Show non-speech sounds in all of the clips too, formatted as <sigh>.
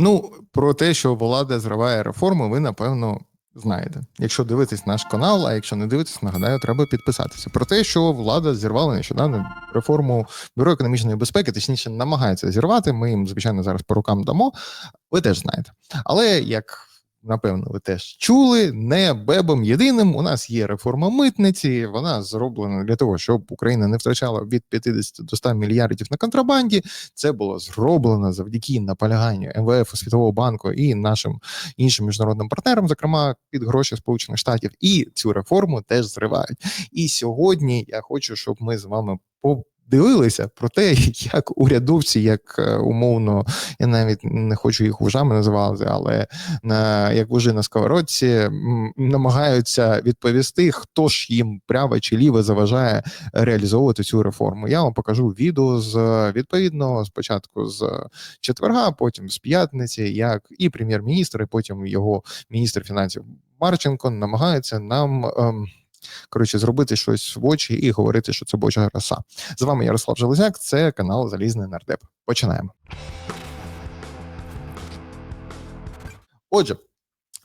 Ну, про те, що влада зриває реформи, ви напевно знаєте. Якщо дивитесь наш канал, а якщо не дивитесь, нагадаю, треба підписатися. Про те, що влада зірвала нещодавно реформу бюро економічної безпеки, точніше, намагається зірвати. Ми їм, звичайно, зараз по рукам дамо. Ви теж знаєте. Але як. Напевно, ви теж чули, не бебом єдиним. У нас є реформа митниці. Вона зроблена для того, щоб Україна не втрачала від 50 до 100 мільярдів на контрабанді. Це було зроблено завдяки наполяганню МВФ, Світового банку і нашим іншим міжнародним партнерам, зокрема під гроші Сполучених Штатів. І цю реформу теж зривають. І сьогодні я хочу, щоб ми з вами подивилися про те, <laughs> як урядовці, як е, умовно, я навіть не хочу їх вужами називати, але на як вужи на сковородці намагаються відповісти, хто ж їм право чи ліве заважає реалізовувати цю реформу. Я вам покажу відео з відповідно спочатку з четверга, потім з п'ятниці, як і прем'єр-міністр, і потім його міністр фінансів Марченко намагаються нам. Ем, Коротше, зробити щось в очі і говорити, що це божа роса. З вами Ярослав Железяк, це канал Залізний Нардеп. Починаємо. Отже,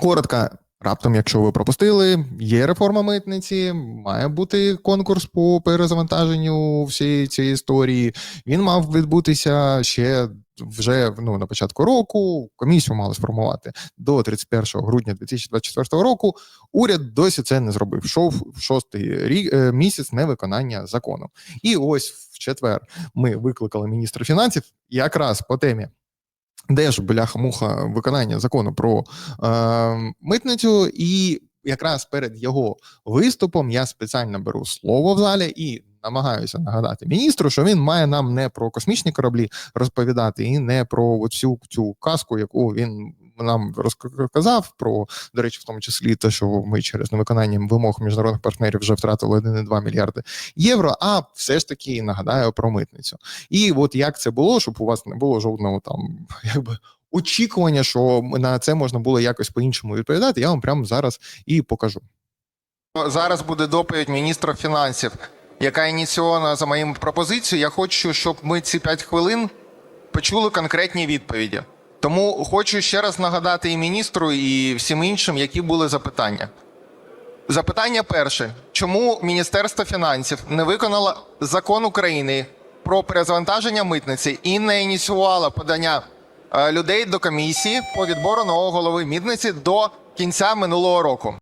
коротко. Раптом, якщо ви пропустили, є реформа митниці, має бути конкурс по перезавантаженню всієї цієї історії. Він мав відбутися ще вже ну, на початку року. Комісію мали сформувати до 31 грудня 2024 року. Уряд досі це не зробив. Йшов шостий рік е, місяць невиконання закону. І ось в четвер ми викликали міністра фінансів якраз по темі. Де ж бляха-муха виконання закону про е, митницю, і якраз перед його виступом я спеціально беру слово в залі і намагаюся нагадати міністру, що він має нам не про космічні кораблі розповідати, і не про всю цю казку, яку він нам розказав про до речі, в тому числі те, що ми через невиконання вимог міжнародних партнерів вже втратили 1,2 мільярди євро. А все ж таки нагадаю про митницю. І от як це було, щоб у вас не було жодного там якби. Очікування, що на це можна було якось по-іншому відповідати, я вам прямо зараз і покажу. Зараз буде доповідь міністра фінансів, яка ініційована за моїм пропозицією. Я хочу, щоб ми ці 5 хвилин почули конкретні відповіді. Тому хочу ще раз нагадати і міністру, і всім іншим, які були запитання. Запитання перше: чому Міністерство фінансів не виконало закон України про перезавантаження митниці і не ініціювало подання людей до комісії по відбору нового голови мідниці до кінця минулого року?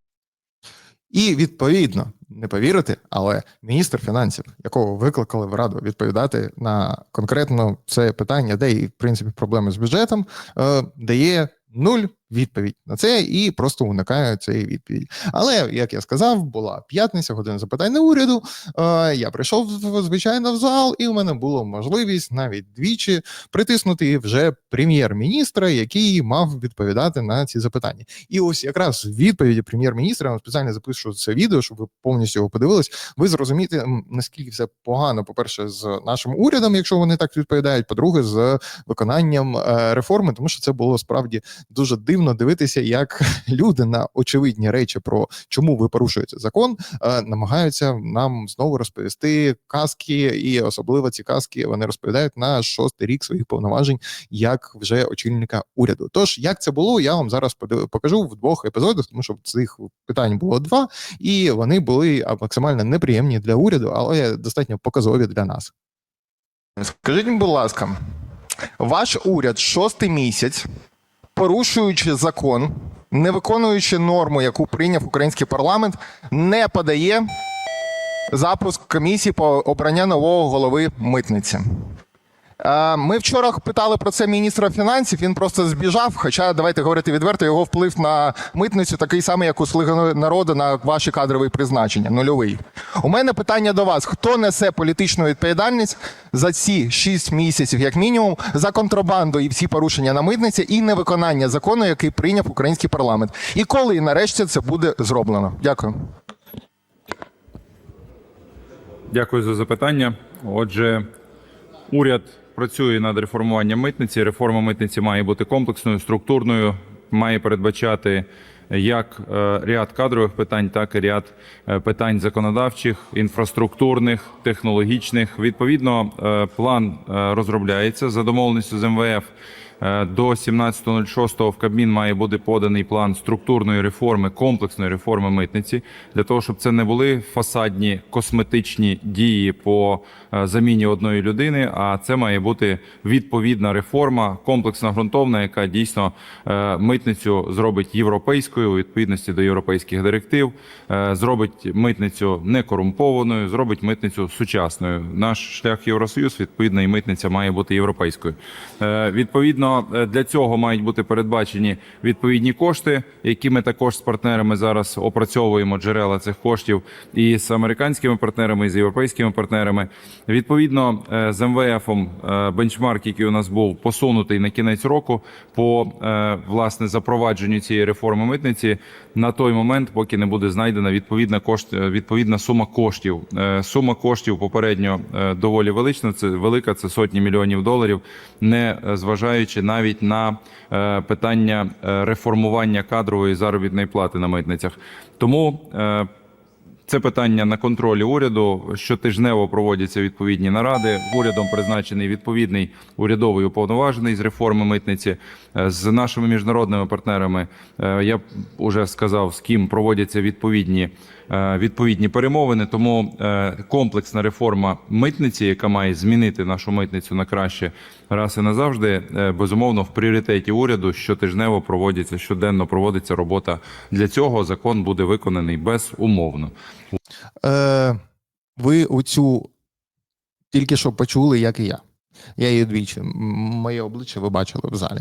І відповідно, не повірите, але міністр фінансів, якого викликали в раду відповідати на конкретно це питання, де і в принципі проблеми з бюджетом, е, дає нуль відповідь на це і просто уникає цієї відповіді. Але як я сказав, була п'ятниця, година запитань на уряду. Е, я прийшов звичайно в зал, і у мене була можливість навіть двічі притиснути вже прем'єр-міністра, який мав відповідати на ці запитання. І ось якраз в відповіді прем'єр-міністра я спеціально запишу це відео, щоб ви повністю його подивились. Ви зрозумієте, наскільки все погано, по-перше, з нашим урядом, якщо вони так відповідають. По-друге, з виконанням е, реформи, тому що це було справді дуже дивно дивитися, як <laughs> люди на очевидні речі про чому ви порушуєте закон, е, намагаються нам знову розповісти казки, і особливо ці казки вони розповідають на шостий рік своїх повноважень як вже очільника уряду. Тож як це було, я вам зараз покажу в двох епізодах, тому що цих питань було два, і вони були максимально неприємні для уряду, але достатньо показові для нас. Скажіть, будь ласка, ваш уряд шостий місяць, порушуючи закон, не виконуючи норму, яку прийняв український парламент, не подає запуск комісії по обрання нового голови митниці. Ми вчора питали про це міністра фінансів. Він просто збіжав. Хоча давайте говорити відверто, його вплив на митницю такий самий, як у «Слуги народу на ваші кадрові призначення. Нульовий. У мене питання до вас: хто несе політичну відповідальність за ці 6 місяців, як мінімум, за контрабанду і всі порушення на митниці і невиконання закону, який прийняв український парламент? І коли нарешті це буде зроблено? Дякую. Дякую за запитання. Отже, уряд працює над реформуванням митниці. Реформа митниці має бути комплексною, структурною, має передбачати як е, ряд кадрових питань, так і ряд е, питань законодавчих, інфраструктурних, технологічних. Відповідно, е, план розробляється за домовленістю з МВФ. Е, До 17.06 в Кабмін має бути поданий план структурної реформи, комплексної реформи митниці, для того, щоб це не були фасадні косметичні дії по е, заміні одної людини. А це має бути відповідна реформа, комплексна ґрунтовна, яка дійсно е, митницю зробить європейською у відповідності до європейських директив, зробить митницю некорумпованою, зробить митницю сучасною. Наш шлях Євросоюз, відповідно, і митниця має бути європейською. Е, Відповідно, е, для цього мають бути передбачені відповідні кошти, які ми також з партнерами зараз опрацьовуємо джерела цих коштів і з американськими партнерами, і з європейськими партнерами. Відповідно, е, з МВФом е, бенчмарк, який у нас був посунутий на кінець року, по власне запровадженню цієї реформи митниці на той момент, поки не буде знайдена відповідна кошт, е, відповідна сума коштів. Е, Сума коштів попередньо е, доволі велична. Це велика, це сотні мільйонів доларів, не зважаючи навіть на питання реформування кадрової заробітної плати на митницях. Тому це питання на контролі уряду. Щотижнево проводяться відповідні наради. Урядом призначений відповідний урядовий уповноважений з реформи митниці. Е, З нашими міжнародними партнерами е, я вже сказав, з ким проводяться відповідні, відповідні перемовини. Тому е, комплексна реформа митниці, яка має змінити нашу митницю на краще раз і назавжди, е, безумовно, в пріоритеті уряду щотижнево проводиться щоденно проводиться робота для цього. Закон буде виконаний безумовно. Е, ви оцю тільки що почули, як і я. Я її двічі. Моє обличчя ви бачили в залі.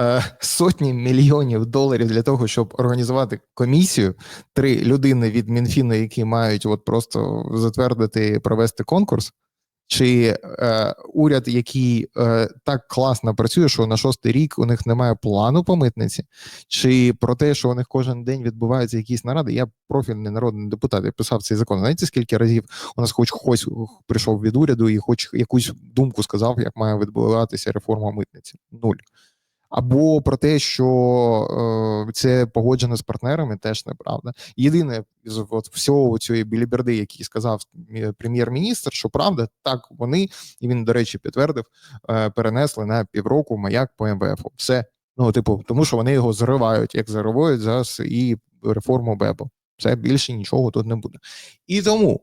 Е, сотні мільйонів доларів для того, щоб організувати комісію. Три людини від Мінфіну, які мають от просто затвердити, провести конкурс. Чи е, уряд, який е, так класно працює, що на шостий рік у них немає плану по митниці, чи про те, що у них кожен день відбуваються якісь наради. Я профільний народний депутат, я писав цей закон. Знаєте, скільки разів у нас хоч хтось прийшов від уряду і хоч якусь думку сказав, як має відбуватися реформа митниці? Нуль. Або про те, що е, це погоджено з партнерами, теж неправда. Єдине з от всього цієї біліберди, який сказав прем'єр-міністр, що правда, так вони і він, до речі, підтвердив, е, перенесли на півроку маяк по МВФ. Все Ну, типу, тому що вони його зривають, як заривають зараз і реформу БЕБО. Це більше нічого тут не буде. І тому,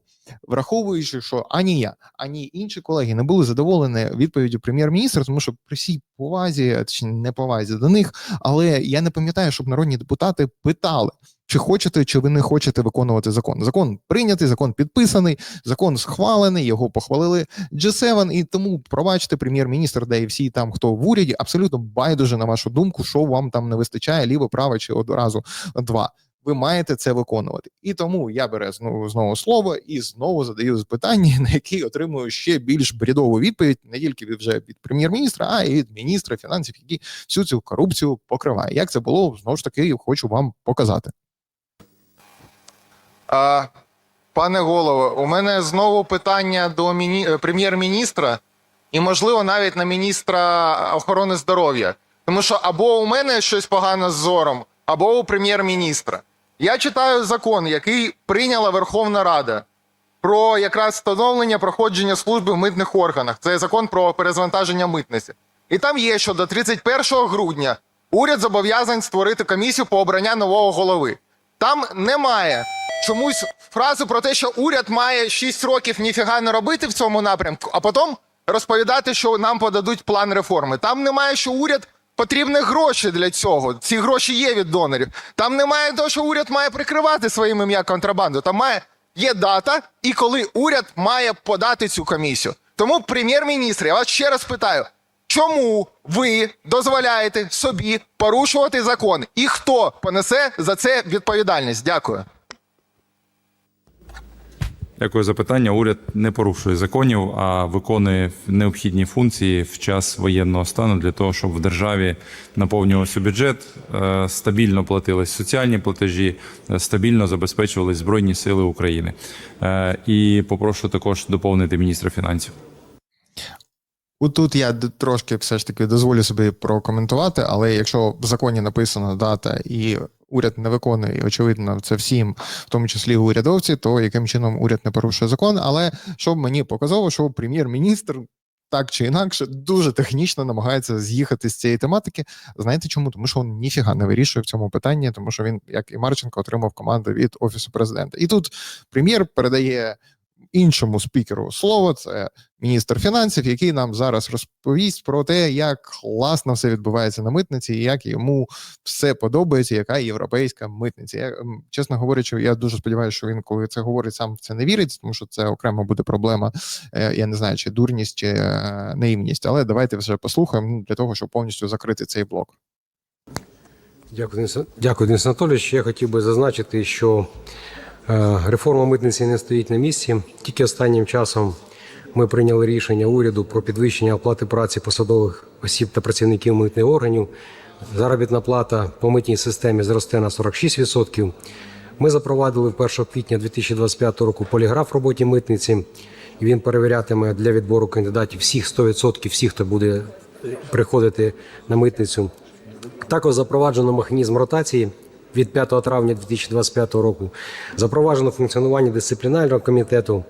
враховуючи, що ані я, ані інші колеги не були задоволені відповіддю прем'єр-міністра, тому що при всій повазі чи не повазі до них, але я не пам'ятаю, щоб народні депутати питали. Чи хочете, чи ви не хочете виконувати закон? Закон прийнятий, закон підписаний, закон схвалений, його похвалили G7, і тому пробачте, прем'єр-міністр, де і всі там, хто в уряді, абсолютно байдуже на вашу думку, що вам там не вистачає, ліво, право чи одразу два. Ви маєте це виконувати. І тому я беру знову знову слово і знову задаю питання, <laughs> на які отримую ще більш брідову відповідь, не тільки вже від прем'єр-міністра, а й від міністра фінансів, який всю цю корупцію покриває. Як це було знову ж таки, хочу вам показати. А, пане голово, у мене знову питання до міні... е, прем'єр-міністра і, можливо, навіть на міністра охорони здоров'я. Тому що або у мене щось погано з зором, або у прем'єр-міністра. Я читаю закон, який прийняла Верховна Рада про якраз встановлення проходження служби в митних органах. Це закон про перезвантаження митниці. І там є, що до 31 грудня уряд зобов'язаний створити комісію по обрання нового голови. Там немає чомусь фразу про те, що уряд має 6 років ніфіга не робити в цьому напрямку, а потім розповідати, що нам подадуть план реформи. Там немає, що уряд потрібні гроші для цього. Ці гроші є від донорів. Там немає того, що уряд має прикривати своїм ім'я контрабанду. Там має є дата, і коли уряд має подати цю комісію. Тому, прем'єр-міністр, я вас ще раз питаю. Чому ви дозволяєте собі порушувати закон? І хто понесе за це відповідальність? Дякую. Дякую за питання. Уряд не порушує законів, а виконує необхідні функції в час воєнного стану для того, щоб в державі наповнювався бюджет, е, стабільно платились соціальні платежі, е, стабільно забезпечувались збройні сили України. Е, І попрошу також доповнити міністра фінансів. Тут я трошки все ж таки дозволю собі прокоментувати, але якщо в законі написана дата і уряд не виконує, і очевидно, це всім, в тому числі урядовці, то яким чином уряд не порушує закон. Але щоб мені показало, що прем'єр-міністр так чи інакше дуже технічно намагається з'їхати з цієї тематики. Знаєте чому? Тому що він ніфіга не вирішує в цьому питанні, тому що він, як і Марченко, отримав команду від офісу президента. І тут прем'єр передає іншому спікеру слово. Це міністр фінансів, який нам зараз розповість про те, як класно все відбувається на митниці, і як йому все подобається, яка європейська митниця. Я чесно говорячи, я дуже сподіваюся, що він, коли це говорить, сам в це не вірить, тому що це окремо буде проблема. е, Я не знаю, чи дурність, чи е, наївність. Але давайте вже послухаємо для того, щоб повністю закрити цей блок. Дякую, Денис, Анатолійович. Я хотів би зазначити, що реформа митниці не стоїть на місці. Тільки останнім часом ми прийняли рішення уряду про підвищення оплати праці посадових осіб та працівників митних органів. Заробітна плата по митній системі зросте на 46%. Ми запровадили в 1 квітня 2025 року поліграф в роботі митниці. Він перевірятиме для відбору кандидатів всіх 100%, всіх, хто буде приходити на митницю. Також запроваджено механізм ротації від 5 травня 2025 року. Запроваджено функціонування дисциплінарного комітету.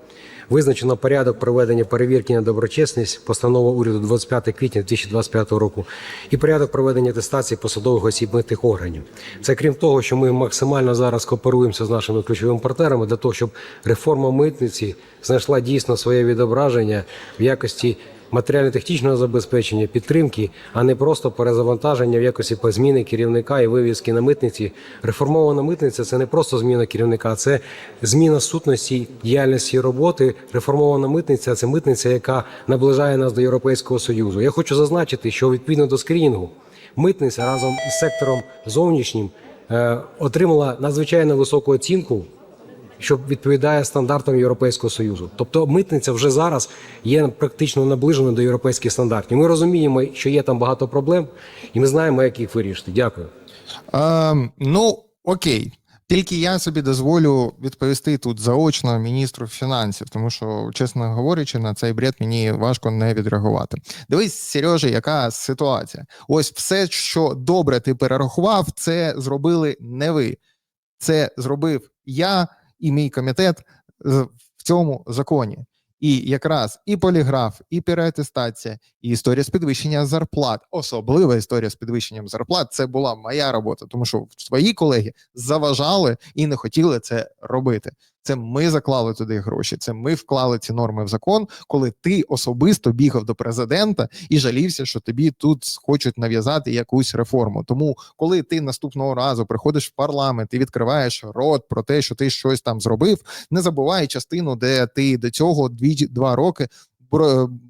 Визначено порядок проведення перевірки на доброчесність, постанова уряду 25 квітня 2025 року, і порядок проведення атестації посадових осіб митних органів. Це крім того, що ми максимально зараз кооперуємося з нашими ключовими партнерами для того, щоб реформа митниці знайшла дійсно своє відображення в якості матеріально-технічного забезпечення, підтримки, а не просто перезавантаження в якості зміни керівника і вивізки на митниці. Реформована митниця це не просто зміна керівника, це зміна сутності діяльності роботи. Реформована митниця це митниця, яка наближає нас до Європейського Союзу. Я хочу зазначити, що відповідно до скрінінгу митниця разом із сектором зовнішнім е, отримала надзвичайно високу оцінку що відповідає стандартам Європейського союзу. Тобто митниця вже зараз є практично наближена до європейських стандартів. Ми розуміємо, що є там багато проблем, і ми знаємо, як їх вирішити. Дякую. Ем, ну, окей. Тільки я собі дозволю відповісти тут заочно міністру фінансів, тому що, чесно говорячи, на цей бред мені важко не відреагувати. Дивись, Сережа, яка ситуація? Ось все, що добре ти перерахував, це зробили не ви. Це зробив я і мій комітет е, в цьому законі. І якраз і поліграф, і переатестація, і історія з підвищення зарплат, особлива історія з підвищенням зарплат, це була моя робота, тому що свої колеги заважали і не хотіли це робити. Це ми заклали туди гроші. Це ми вклали ці норми в закон, коли ти особисто бігав до президента і жалівся, що тобі тут хочуть нав'язати якусь реформу. Тому, коли ти наступного разу приходиш в парламент і відкриваєш рот про те, що ти щось там зробив, не забувай частину, де ти до цього дві два роки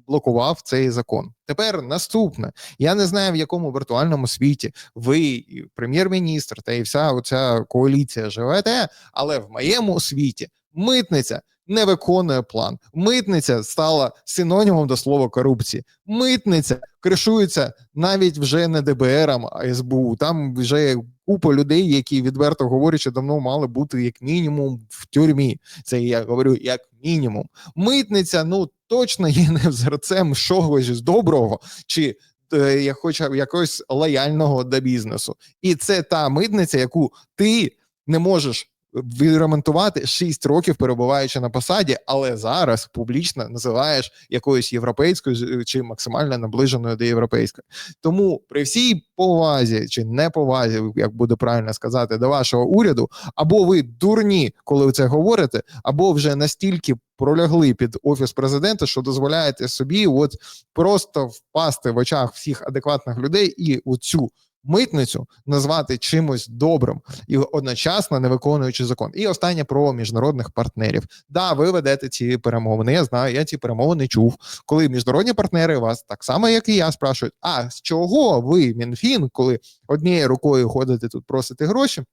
блокував цей закон. Тепер наступне. Я не знаю, в якому віртуальному світі ви, прем'єр-міністр та і вся оця коаліція живете, але в моєму світі митниця не виконує план. Митниця стала синонімом до слова корупції. Митниця кришується навіть вже не ДБРом, а СБУ. Там вже купа людей, які відверто говорячи, давно мали бути як мінімум в тюрмі. Це я говорю як мінімум. Митниця ну точно є не взірцем чогось доброго чи. е, Я хочу якогось лояльного до бізнесу, і це та митниця, яку ти не можеш відремонтувати 6 років перебуваючи на посаді, але зараз публічно називаєш якоюсь європейською чи максимально наближеною до європейської. Тому при всій повазі чи неповазі, як буде правильно сказати, до вашого уряду, або ви дурні, коли ви це говорите, або вже настільки пролягли під офіс президента, що дозволяєте собі, от просто впасти в очах всіх адекватних людей і оцю митницю назвати чимось добрим і одночасно не виконуючи закон. І останнє про міжнародних партнерів. Да, ви ведете ці перемовини. Я знаю, я ці перемовини чув. Коли міжнародні партнери вас так само, як і я, спрашують: а з чого ви, Мінфін, коли однією рукою ходите тут просити гроші?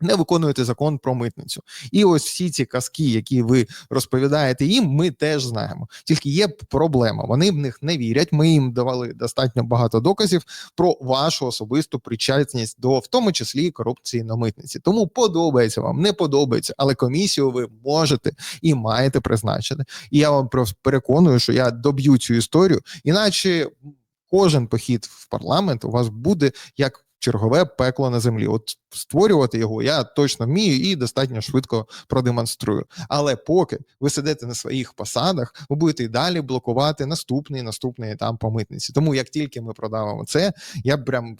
Не виконуєте закон про митницю, і ось всі ці казки, які ви розповідаєте їм, ми теж знаємо. Тільки є проблема. Вони в них не вірять. Ми їм давали достатньо багато доказів про вашу особисту причетність до, в тому числі, корупції на митниці. Тому подобається вам, не подобається, але комісію ви можете і маєте призначити. І я вам переконую, що я доб'ю цю історію, іначе кожен похід в парламент у вас буде як чергове пекло на землі. От створювати його я точно вмію і достатньо швидко продемонструю. Але поки ви сидите на своїх посадах, ви будете і далі блокувати наступний наступний етап по митниці. Тому як тільки ми продавимо це, я прям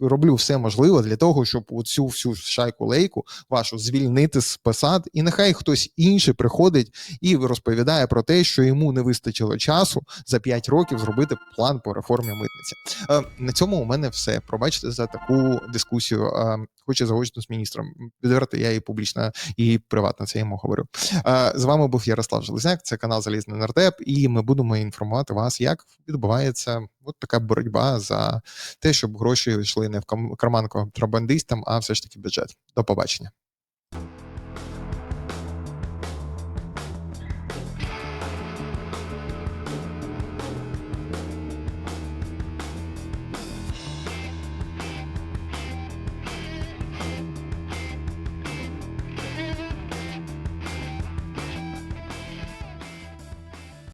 роблю все можливе для того, щоб оцю всю шайку лейку вашу звільнити з посад, і нехай хтось інший приходить і розповідає про те, що йому не вистачило часу за 5 років зробити план по реформі митниці. Е, на цьому у мене все. Пробачте за таку дискусію. хоче заочно з міністром. Відверто я і публічно, і приватно це йому говорю. З вами був Ярослав Железняк, це канал Залізний Нардеп, і ми будемо інформувати вас, як відбувається от така боротьба за те, щоб гроші йшли не в карман контрабандистам, а все ж таки бюджет. До побачення.